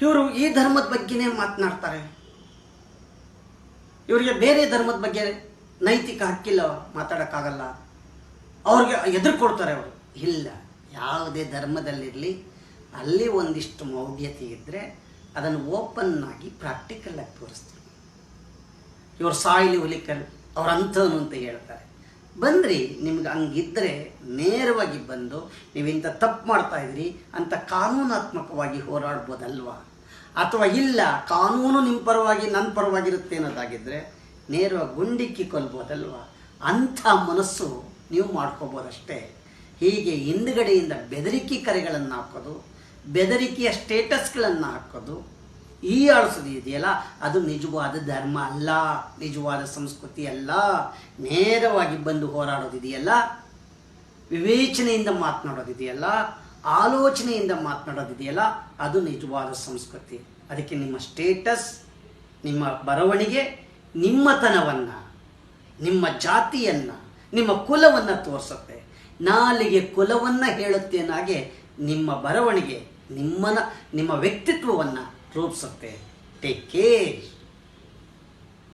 ಇವರು ಈ ಧರ್ಮದ ಬಗ್ಗೆನೇ ಮಾತನಾಡ್ತಾರೆ. ಇವರಿಗೆ ಬೇರೆ ಧರ್ಮದ ಬಗ್ಗೆ ನೈತಿಕ ಹಕ್ಕಿಲ್ಲ, ಮಾತಾಡೋಕ್ಕಾಗಲ್ಲ. ಅವ್ರಿಗೆ ಎದುರು ಕೊಡ್ತಾರೆ ಅವರು. ಇಲ್ಲ, ಯಾವುದೇ ಧರ್ಮದಲ್ಲಿರಲಿ, ಅಲ್ಲಿ ಒಂದಿಷ್ಟು ಮೌಢ್ಯತೆ ಇದ್ದರೆ ಅದನ್ನು ಓಪನ್ ಆಗಿ ಪ್ರಾಕ್ಟಿಕಲ್ ಆಗಿ ತೋರಿಸ್ತಾರೆ ಇವರು ಸಾಯಿಲಿ ಹುಲಿಕಲ್ ಅವರಂಥವನು ಅಂತ ಹೇಳ್ತಾರೆ. ಬಂದ್ರಿ, ನಿಮ್ಗೆ ಹಂಗಿದ್ರೆ ನೇರವಾಗಿ ಬಂದು ನೀವಿಂಥ ತಪ್ಪು ಮಾಡ್ತಾ ಇದ್ರಿ ಅಂತ ಕಾನೂನಾತ್ಮಕವಾಗಿ ಹೋರಾಡ್ಬೋದಲ್ವಾ? ಅಥವಾ ಇಲ್ಲ, ಕಾನೂನು ನಿಮ್ಮ ಪರವಾಗಿ ನನ್ನ ಪರವಾಗಿರುತ್ತೆ ಅನ್ನೋದಾಗಿದ್ದರೆ ನೇರವಾಗಿ ಗುಂಡಿಕ್ಕಿ ಕೊಲ್ಬೋದಲ್ವಾ ಅಂಥ ಮನಸ್ಸು ನೀವು ಮಾಡ್ಕೋಬೋದಷ್ಟೇ. ಹೀಗೆ ಹಿಂದ್ಗಡೆಯಿಂದ ಬೆದರಿಕೆ ಕರೆಗಳನ್ನು ಹಾಕೋದು, ಬೆದರಿಕೆಯ ಸ್ಟೇಟಸ್ಗಳನ್ನು ಹಾಕೋದು ಈ ಆಡಿಸೋದು ಇದೆಯಲ್ಲ ಅದು ನಿಜವಾದ ಧರ್ಮ ಅಲ್ಲ, ನಿಜವಾದ ಸಂಸ್ಕೃತಿ ಅಲ್ಲ, ನೇರವಾಗಿ ಬಂದು ಹೋರಾಡೋದಿದೆಯಲ್ಲ? ವಿವೇಚನೆಯಿಂದ ಮಾತನಾಡೋದಿದೆಯಲ್ಲ? ಆಲೋಚನೆಯಿಂದ ಮಾತನಾಡೋದಿದೆಯಲ್ಲ? ಅದು ನಿಜವಾದ ಸಂಸ್ಕೃತಿ. ಅದಕ್ಕೆ ನಿಮ್ಮ ಸ್ಟೇಟಸ್, ನಿಮ್ಮ ಬರವಣಿಗೆ, ನಿಮ್ಮತನವನ್ನು, ನಿಮ್ಮ ಜಾತಿಯನ್ನು, ನಿಮ್ಮ ಕುಲವನ್ನು ತೋರಿಸುತ್ತೆ. ನಾಲಿಗೆ ಕುಲವನ್ನು ಹೇಳುತ್ತೇನಾಗೆ ನಿಮ್ಮ ಬರವಣಿಗೆ, ನಿಮ್ಮನ, ನಿಮ್ಮ ವ್ಯಕ್ತಿತ್ವವನ್ನು club santé. Pequeiro.